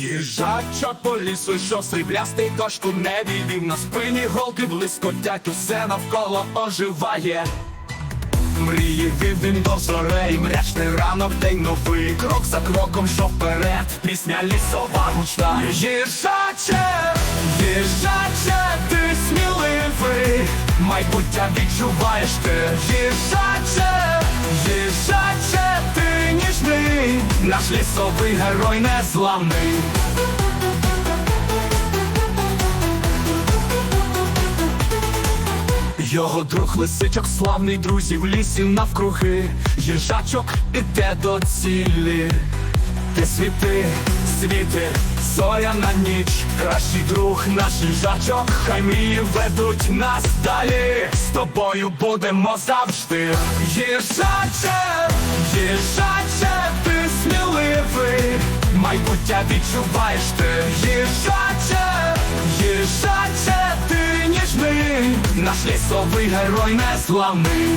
Їжачок по лісу, що сріблястий дощ у небі Він на спині голки блискотять, усе навколо оживає. Мрії від він до зорей, мрячний ранок, день новий. Крок за кроком, що вперед, пісня лісова гучна. Їжаче, їжаче, ти сміливий Майбуття відчуваєш ти. Їжаче, їжаче, Наш лісовий герой незламний Його друг лисичок, славний друзів лісів навкруги, їжачок іде до цілі. Ти світи, світи, зоряна ніч, кращий друг наш їжачок, хай мрії ведуть нас далі. З тобою будемо завжди. Їжаче, їжаче, майбуття відчуваєш ти. Їжаче, їжаче, ти ніжний, наш лісовий герой незламний.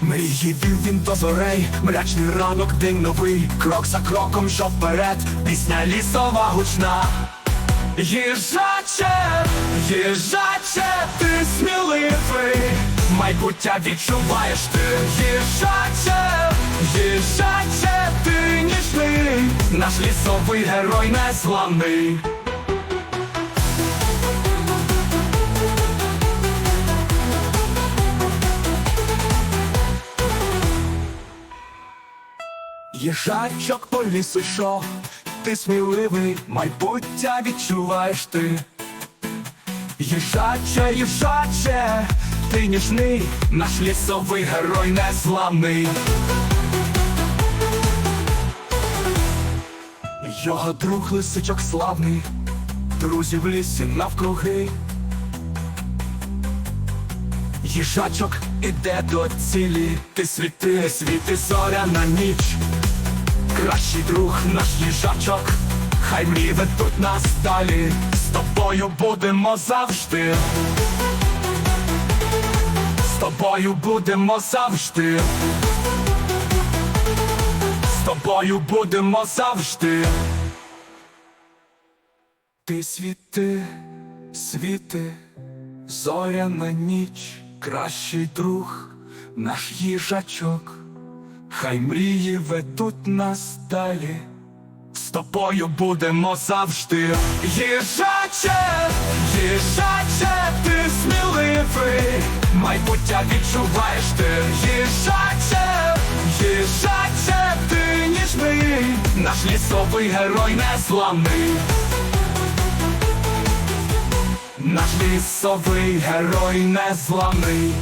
Мрії вів він до зорей, мрячний ранок, день новий, крок за кроком, що вперед, пісня лісова гучна. Їжаче, їжаче, ти сміливий, майбуття відчуваєш ти, їжаче, їжаче, ти ніжний, наш лісовий герой незламний. Їжачок по лісу йшов, ти сміливий, майбуття відчуваєш ти. Їжаче, їжаче, ти ніжний, наш лісовий герой незламний. Його друг лисичок славний, друзі в лісі навкруги. Їжачок іде до цілі, ти світи, світи зоряна ніч. Кращий друг наш їжачок, хай мрії ведуть нас далі. З тобою будемо завжди. З тобою будемо завжди. З тобою будемо завжди. Ти світи, світи, зоряна ніч, кращий друг, наш їжачок. Хай мрії ведуть нас далі. З тобою будемо завжди. Їжаче, їжаче, ти сміливий, майбуття відчуваєш ти. Їжаче, їжаче, ти ніжний, наш лісовий герой незламний. Наш лісовий герой незламний.